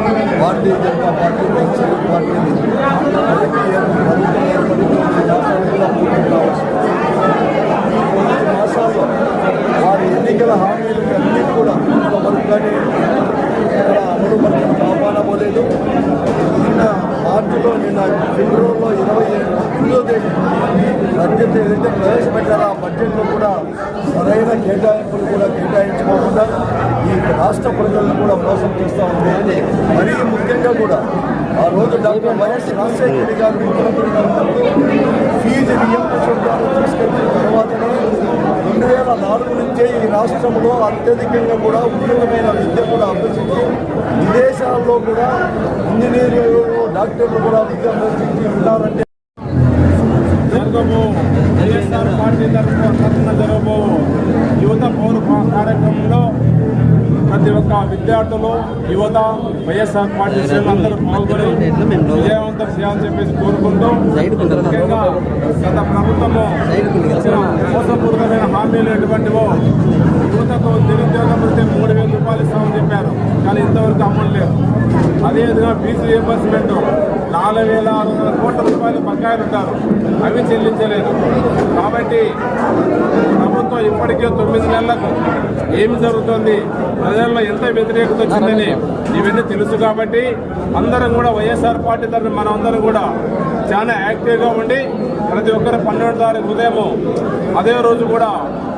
Janata party YCP పార్టీని కలిపి మాసాల్లో వారి ఎన్నికల హామీలు అన్నీ కూడా ఇంతవరకు కానీ ఇక్కడ అమలు పడిన కాపాడబోలేదు నిన్న మార్చిలో నిన్న ఫిబ్రవరిలో ఇరవై బడ్జెట్ ఏదైతే ప్రవేశపెట్టారో ఆ బడ్జెట్లో కూడా సరైన కేటాయింపులు కూడా కేటాయించుకోకుండా ఈ రాష్ట్ర ప్రజలను కూడా మోసం చేస్తూ ఉంది. మరీ ముఖ్యంగా కూడా ఆ రోజు డాక్టర్ వైఎస్ రాజశేఖర రెడ్డి గారు ముఖ్యమంత్రిగా ఉన్నప్పుడు ఫీజు రియంబర్స్మెంట్ తీసుకొచ్చిన తర్వాతనే రెండు వేల నాలుగు నుంచే ఈ రాష్ట్రంలో అత్యధికంగా కూడా ఉన్నతమైన విద్య కూడా అభ్యసించి విదేశాల్లో కూడా ఇంజనీర్లు డాక్టర్లు కూడా విద్య అభ్యసించి ఉన్నారంటే జరగబో వైఎస్ఆర్ పార్టీ తరఫున తరఫున జరగబో యువత పౌర కార్యక్రమంలో ప్రతి ఒక్క విద్యార్థులు యువత వైఎస్ఆర్ పార్టీ శ్రేణులందరూ పాల్గొని విజయవంతం చేయాలని చెప్పేసి కోరుకుంటూ ముఖ్యంగా గత ప్రభుత్వము ఇచ్చిన మోసపూరితమైన హామీలు ఎటువంటివో యువతకు నిరుద్యోగం వస్తే మూడు వేల రూపాయలు ఇస్తామని చెప్పారు. కానీ ఇంతవరకు అమలు లేదు. అదేవిధంగా ఫీజు రియంబర్స్మెంట్ నాలుగు వేల ఆరు వందల కోట్ల రూపాయలు బకాయిలు ఉంటారు అవి చెల్లించలేదు. కాబట్టి ప్రభుత్వం ఇప్పటికే తొమ్మిది నెలలకు ఏమి జరుగుతుంది ప్రజల్లో ఎంత వ్యతిరేకత వచ్చిందని ఇవన్నీ తెలుసు కాబట్టి అందరం కూడా వైఎస్ఆర్ పార్టీ తరఫున మనం అందరం కూడా చాలా యాక్టివ్గా ఉండి ప్రతి ఒక్కరు పన్నెండు తారీఖు ఉదయం అదే రోజు కూడా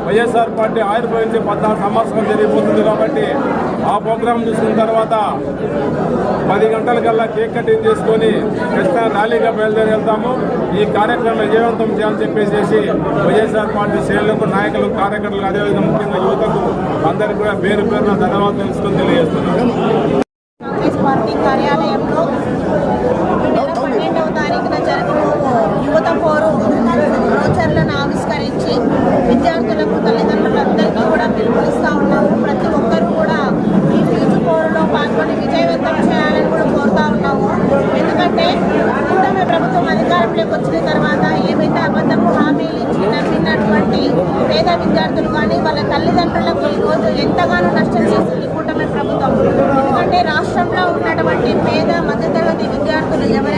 వైఎస్ఆర్ పార్టీ ఆవిర్భవించి పద్నాలుగు సంవత్సరం జరిగిపోతుంది కాబట్టి ఆ ప్రోగ్రాం చూసిన తర్వాత పది గంటలకల్లా కేక్ కటింగ్ చేసుకొని ఖచ్చితంగా ర్యాలీగా బయలుదేరి వెళ్తాము. ఈ కార్యక్రమం విజయవంతం చేయాలని చెప్పేసి వైఎస్ఆర్ పార్టీ శ్రేణులకు నాయకులు కార్యకర్తలకు అదేవిధంగా ముఖ్యంగా యువతకు అందరికీ కూడా పేరు పేరున ధన్యవాదాలు తెలుసుకొని తెలియజేస్తున్నాను కాంగ్రెస్ పార్టీ కార్యాలయంలో ఈ నెల పన్నెండవ తారీఖున జరగబో యువత పోరు బ్రోచర్లను ఆవిష్కరించి విద్యార్థులకు తల్లిదండ్రులందరికీ కూడా పిలుపునిస్తూ ఉన్నాము ప్రతి ఒక్కరూ కూడా ఈ ఫీజు పోరులో పాల్గొని విజయవంతం చేయాలని కూడా కోరుతా ఉన్నాము. ఎందుకంటే కూటమి ప్రభుత్వం అధికారంలోకి వచ్చిన తర్వాత ఏవైతే అబద్ధపు హామీలు ఇచ్చి నమ్మినటువంటి పేద విద్యార్థులు కానీ వాళ్ళ తల్లిదండ్రులకు ఈరోజు ఎంతగానో నష్టం చేస్తుంది కూటమి ప్రభుత్వం. ఎందుకంటే రాష్ట్రంలో ఉన్నటువంటి పేద మధ్యతరగతి విద్యార్థులు ఎవరు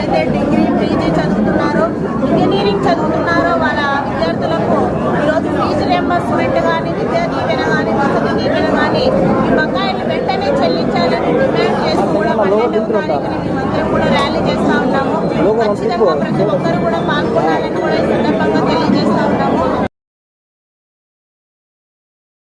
రియంబర్స్మెంట్ కానీ విద్యా దీవెన కానీ వసతి దీవెన కానీ ఈ బకాయిలు వెంటనే చెల్లించాలని డిమాండ్ చేస్తూ కూడా పన్నెండవ తారీఖున మేమందరం కూడా ర్యాలీ చేస్తా ఉన్నాము. ఖచ్చితంగా ప్రతి ఒక్కరు కూడా సందర్భంగా